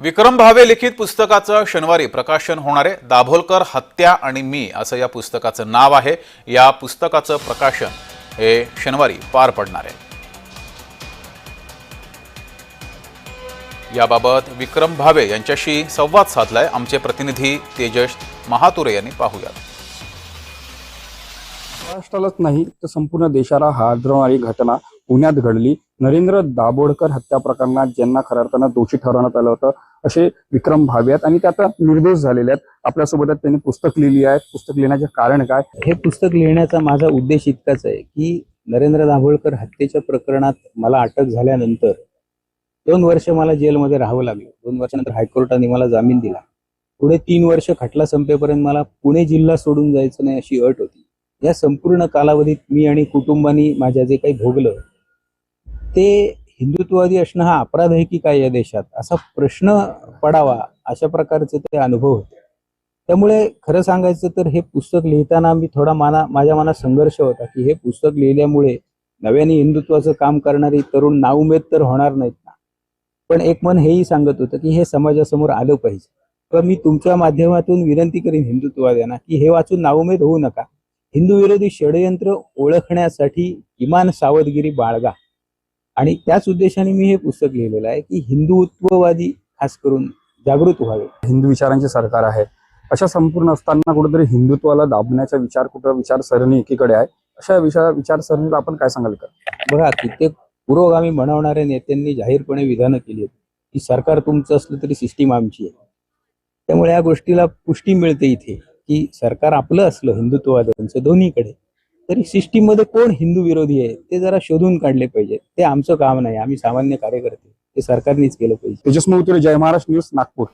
विक्रम भावे लिखित पुस्तकाचं शनिवारी प्रकाशन होणारे दाभोलकर हत्या आणि मी असं या पुस्तकाचं नाव आहे. या पुस्तकाचं प्रकाशन हे शनिवारी पार पडणार आहे. याबाबत विक्रम भावे यांच्याशी संवाद साधलाय. आमचे प्रतिनिधी तेजस महातुरे यांनी पाहूयात. महाराष्ट्रालाच नाही तर संपूर्ण देशाला हादरवणारी घटना. पुण्यात घडली. नरेंद्र दाभोळकर हत्या प्रकरणात ज्यांना खऱ्या अर्थानं दोषी ठरवण्यात आलं होतं असे विक्रम भावे आहेत. आणि ते आता निर्दोष झालेले आहेत. आपल्यासोबत त्यांनी पुस्तक लिहिली आहे. पुस्तक लिहिण्याचे कारण काय? हे पुस्तक लिहिण्याचा माझा उद्देश इतकाच आहे की नरेंद्र दाभोळकर हत्येच्या प्रकरणात मला अटक झाल्यानंतर दोन वर्ष मला जेलमध्ये राहावं लागलं. दोन वर्षानंतर हायकोर्टाने मला जामीन दिला. पुढे तीन वर्ष खटला संपेपर्यंत मला पुणे जिल्हा सोडून जायचं नाही अशी अट होती. या संपूर्ण कालावधीत मी आणि कुटुंबानी माझ्या जे काही भोगलं ते हिंदुत्ववादी असणं हा अपराध आहे की काय या देशात? असा प्रश्न पडावा अशा प्रकारचे ते अनुभव होते. त्यामुळे खरं सांगायचं तर हे पुस्तक लिहिताना मी थोडा माना माझ्या मनात संघर्ष होता की हे पुस्तक लिहिल्यामुळे नव्याने हिंदुत्वाचं काम करणारी तरुण नाउमेद तर होणार नाहीत ना. पण एक मन हेही सांगत होतं की हे समाजासमोर आलं पाहिजे. तर मी तुमच्या माध्यमातून विनंती करीन हिंदुत्ववाद्यांना की हे वाचून नाउमेद होऊ नका. हिंदू विरोधी षडयंत्र ओळखण्यासाठी किमान सावधगिरी बाळगा. आणि त्याच उद्देशाने मी हे पुस्तक लिहिलेलं आहे की हिंदुत्ववादी खास करून जागृत व्हावे. हिंदू विचारांचे सरकार आहे. अशा संपूर्ण असताना कुठेतरी हिंदुत्वाला दाबण्याचा विचार कुठं विचारसरणी एकीकडे आहे? अशा विचार विचारसरणीला आपण काय सांगाल का? बघा कित्येक पुरोगामी म्हणवणाऱ्या नेत्यांनी जाहीरपणे विधानं केली आहेत. की सरकार तुमचं असलं तरी सिस्टीम आमची आहे. त्यामुळे या गोष्टीला पुष्टी मिळते इथे की सरकार आपलं असलं हिंदुत्ववाद्यांचं दोन्हीकडे. तरी सिस्टीममध्ये कोण हिंदू विरोधी आहे ते जरा शोधून काढले पाहिजे. ते आमचं काम नाही आम्ही सामान्य कार्यकर्ते ते सरकारनेच केलं पाहिजे. तेजस मौतुरे जय महाराष्ट्र न्यूज नागपूर.